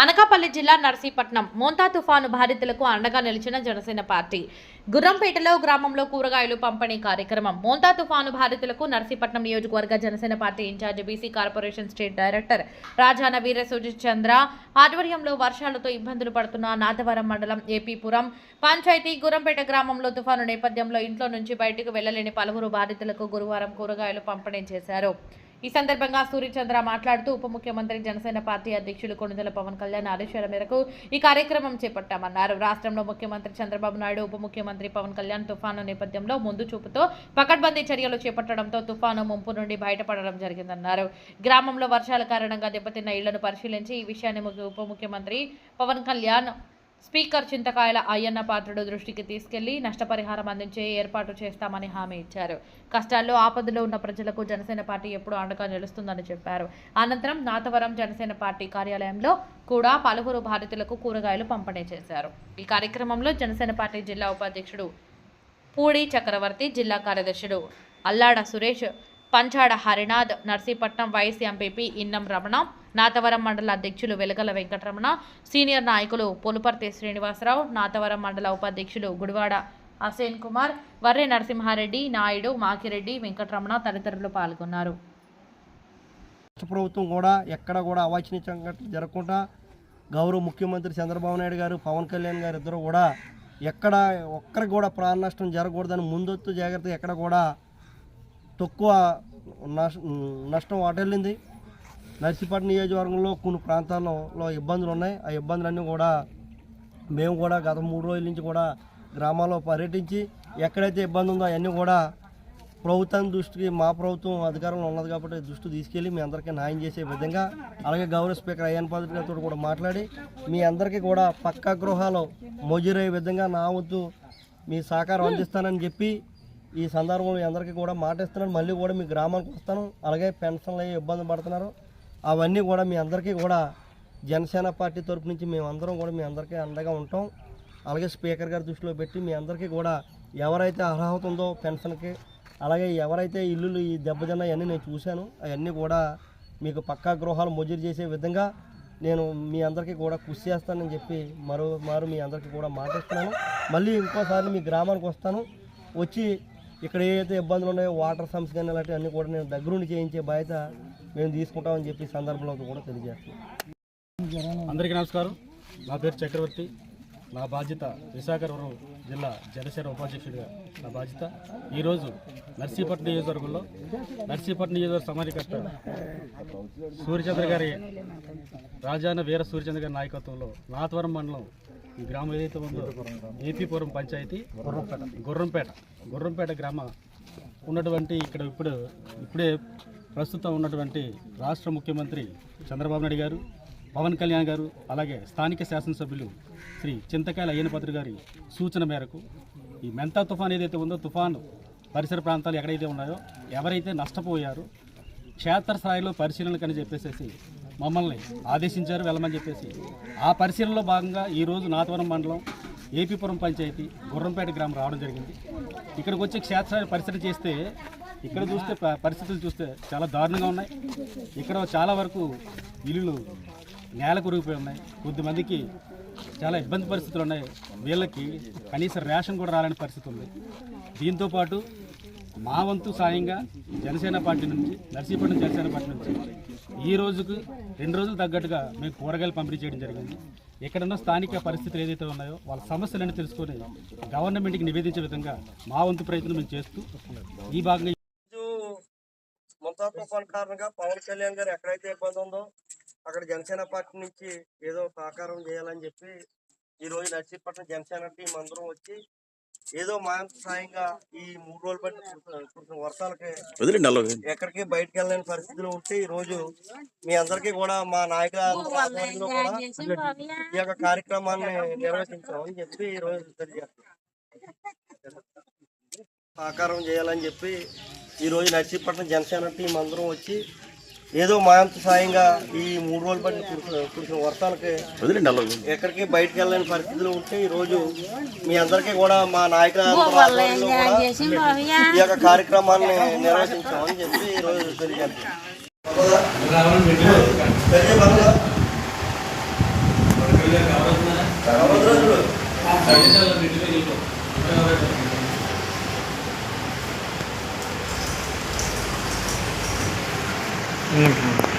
అనకాపల్లి జిల్లా నర్సీపట్నం మోంతా తుఫాను బాధితులకు అండగా నిలిచిన జనసేన పార్టీ. గుర్రంపేటలో గ్రామంలో కూరగాయలు పంపిణీ కార్యక్రమం. మోంతా తుఫాను బాధితులకు నర్సీపట్నం నియోజకవర్గ Janasena party in charge BC corporation state director Rajana Veera Sujith Chandra ఆధ్వర్యంలో వర్షాలతో ఇబ్బందులు పడుతున్న నాథవరం మండలం ఏపీపురం పంచాయతీ గుర్రంపేట గ్రామంలో తుఫాను నేపథ్యంలో ఇంట్లో నుంచి బయటకు వెళ్ళలేని పలువురు బాధితులకు గురువారం కూరగాయలు పంపిణీ చేశారు. ఈ సందర్భంగా సూర్యచంద్ర మాట్లాడుతూ ఉప ముఖ్యమంత్రి జనసేన పార్టీ అధ్యక్షులు కొనుదల పవన్ కళ్యాణ్ ఆదేశాల మేరకు ఈ కార్యక్రమం చేపట్టామన్నారు. రాష్ట్రంలో ముఖ్యమంత్రి చంద్రబాబు నాయుడు ఉప ముఖ్యమంత్రి పవన్ కళ్యాణ్ తుఫాను నేపథ్యంలో ముందు చూపుతో పకడ్బందీ చర్యలు చేపట్టడంతో తుఫాను ముంపు నుండి బయటపడడం జరిగిందన్నారు. గ్రామంలో వర్షాల కారణంగా దెబ్బతిన్న ఇళ్ళను పరిశీలించి ఈ విషయాన్ని ఉప ముఖ్యమంత్రి పవన్ కళ్యాణ్ స్పీకర్ చింతకాయల అయ్యన్న పాత్రుడు దృష్టికి తీసుకెళ్ళి నష్టపరిహారం అందించే ఏర్పాటు చేస్తామని హామీ ఇచ్చారు. కష్టాల్లో ఆపదలో ఉన్న ప్రజలకు జనసేన పార్టీ ఎప్పుడు అండగా నిలుస్తుందని చెప్పారు. అనంతరం నాతవరం జనసేన పార్టీ కార్యాలయంలో కూడా పలువురు బాధితులకు కూరగాయలు పంపిణీ చేశారు. ఈ కార్యక్రమంలో జనసేన పార్టీ జిల్లా ఉపాధ్యక్షుడు పూడి చక్రవర్తి జిల్లా కార్యదర్శుడు అల్లాడ సురేష్ పంచాడ హరినాథ్ నర్సీపట్నం వైస్ ఎంపీపీ ఇన్నం రమణ నాతవరం మండల అధ్యక్షులు వెలగల వెంకటరమణ సీనియర్ నాయకులు పొలుపర్తి శ్రీనివాసరావు నాతవరం మండల ఉపాధ్యక్షులు గుడివాడ అసేన్ కుమార్ వర్రె నరసింహారెడ్డి నాయుడు మాకిరెడ్డి వెంకటరమణ తదితరులు పాల్గొన్నారు. రాష్ట్ర ప్రభుత్వం కూడా ఎక్కడ కూడా అవాచనీయ సంఘటనలు జరగకుండా గౌరవ ముఖ్యమంత్రి చంద్రబాబు నాయుడు గారు పవన్ కళ్యాణ్ గారు ఇద్దరు కూడా ఎక్కడ ఒక్కరికి కూడా ప్రాణ నష్టం జరగకూడదని ముందొత్తు జాగ్రత్త ఎక్కడ కూడా తక్కువ నష్టం వాటెళ్ళింది నర్సీపట్నం నియోజకవర్గంలో కొన్ని ప్రాంతాల్లో ఇబ్బందులు ఉన్నాయి ఆ ఇబ్బందులన్నీ కూడా మేము కూడా గత మూడు రోజుల నుంచి కూడా గ్రామాల్లో పర్యటించి ఎక్కడైతే ఇబ్బంది ఉందో అవన్నీ కూడా ప్రభుత్వం దృష్టికి మా ప్రభుత్వం అధికారంలో ఉన్నది కాబట్టి దృష్టి తీసుకెళ్ళి మీ అందరికీ న్యాయం చేసే విధంగా అలాగే గౌరవ స్పీకర్ అయ్యన్ పాత్రి గారితో కూడా మాట్లాడి మీ అందరికీ కూడా పక్కా గృహాలు మోజీరయ్యే విధంగా నా వద్దు మీ సహకారం అందిస్తానని చెప్పి ఈ సందర్భంలో మీ అందరికీ కూడా మాట ఇస్తున్నాను మళ్ళీ కూడా మీ గ్రామానికి వస్తాను. అలాగే పెన్షన్లు అయ్యే ఇబ్బంది పడుతున్నారు. అవన్నీ కూడా మీ అందరికీ కూడా జనసేన పార్టీ తరపు నుంచి మేము అందరం కూడా మీ అందరికీ అండగా ఉంటాం. అలాగే స్పీకర్ గారి దృష్టిలో పెట్టి మీ అందరికీ కూడా ఎవరైతే అర్హత ఉందో పెన్షన్కి అలాగే ఎవరైతే ఇల్లులు ఈ దెబ్బతిన్నా అవన్నీ నేను చూశాను. అవన్నీ కూడా మీకు పక్కా గృహాలు మంజూరు చేసే విధంగా నేను మీ అందరికీ కూడా కృషి చేస్తానని చెప్పి మరో మారు మీ అందరికీ కూడా మాటిస్తున్నాను. మళ్ళీ ఇంకోసారి మీ గ్రామానికి వస్తాను. వచ్చి ఇక్కడ ఏదైతే ఇబ్బందులు ఉన్నాయో వాటర్ సమ్స్ కానీ అలాంటివి అన్నీ కూడా నేను దగ్గరుండి చేయించే బాధ్యత మేము తీసుకుంటామని చెప్పి సందర్భంలో కూడా తెలియజేస్తున్నాను అందరికీ నమస్కారం. నా పేరు చక్రవర్తి. నా బాధ్యత విశాఖవరం జిల్లా జనసేన ఉపాధ్యక్షుడిగా నా బాధ్యత. ఈరోజు నర్సీపట్నం నియోజకవర్గంలో నర్సీపట్నం నియోజకవర్గ సమాధికర్త సూర్యచంద్ర గారి రాజాన వీర సూర్యచంద్ర గారి నాయకత్వంలో నాథవరం మండలం గ్రామం ఏదైతే ఉందో ఏపీపురం పంచాయతీ గుర్రంపేట. గుర్రంపేట గుర్రంపేట గ్రామ ఉన్నటువంటి ఇక్కడ ఇప్పుడు ఇప్పుడే ప్రస్తుతం ఉన్నటువంటి రాష్ట్ర ముఖ్యమంత్రి చంద్రబాబు నాయుడు గారు పవన్ కళ్యాణ్ గారు అలాగే స్థానిక శాసనసభ్యులు శ్రీ చింతకాయల అయ్యనపత్రి గారి సూచన మేరకు ఈ మెంతా తుఫాన్ ఏదైతే ఉందో తుఫాను పరిసర ప్రాంతాలు ఎక్కడైతే ఉన్నాయో ఎవరైతే నష్టపోయారో క్షేత్రస్థాయిలో పరిశీలనకని చెప్పేసేసి మమ్మల్ని ఆదేశించారు వెళ్ళమని చెప్పేసి. ఆ పరిశీలనలో భాగంగా ఈరోజు నాతవరం మండలం ఏపీపురం పంచాయతీ గుర్రంపేట గ్రామం రావడం జరిగింది. ఇక్కడికి వచ్చి క్షేత్రాన్ని పరిశీలన చేస్తే ఇక్కడ చూస్తే పరిస్థితులు చూస్తే చాలా దారుణంగా ఉన్నాయి. ఇక్కడ చాలా వరకు ఇల్లులు నేల కొరిగిపోయి ఉన్నాయి. కొద్దిమందికి చాలా ఇబ్బంది పరిస్థితులు ఉన్నాయి. వీళ్ళకి కనీసం రేషన్ కూడా రాలని పరిస్థితి ఉంది. దీంతోపాటు మా వంతు సాయంగా జనసేన పార్టీ నుంచి నర్సీపట్నం జనసేన పార్టీ నుంచి ఈ రోజుకు రెండు రోజులు తగ్గట్టుగా మేము కూరగాయలు పంపిణీ చేయడం జరిగింది. ఎక్కడున్న స్థానిక పరిస్థితులు ఏదైతే ఉన్నాయో వాళ్ళ సమస్యలన్నీ తెలుసుకొని గవర్నమెంట్కి నివేదించే విధంగా మా వంతు ప్రయత్నం మేము చేస్తూ ఈ భాగంగా ముంతా తుఫాన్ కారణంగా పవన్ కళ్యాణ్ గారు ఎక్కడైతే ఇబ్బంది ఉందో అక్కడ జనసేన పార్టీ నుంచి ఏదో సహకారం చేయాలని చెప్పి ఈ రోజు నర్సీపట్నం జనసేన టీం అందరం వచ్చి ఏదో మా అంత సాయంగా ఈ మూడు రోజులు కురుస్తున్న- కురుస్తున్న వర్షాలకి ఎక్కడికి బయటకు వెళ్ళలేని పరిస్థితులు ఉంటే ఈ రోజు మీ అందరికీ కూడా మా నాయకుల ఆధ్వర్యంలో కూడా ఈ యొక్క కార్యక్రమాన్ని నిర్వహించామని చెప్పి ఈ రోజు సహకారం చేయాలని చెప్పి ఈ రోజు నర్సీపట్నం జనసేన టీం అందరం వచ్చి ఏదో మాంత సాయంగా ఈ మూడు రోజుల పట్టిన కురిసిన వర్షాలకి ఎక్కడికి బయటకు వెళ్ళలేని పరిస్థితులు ఉంటే ఈ రోజు మీ అందరికీ కూడా మా నాయకుల ఈ యొక్క కార్యక్రమాన్ని నిర్వహించామని చెప్పి ఈ రోజు Iya.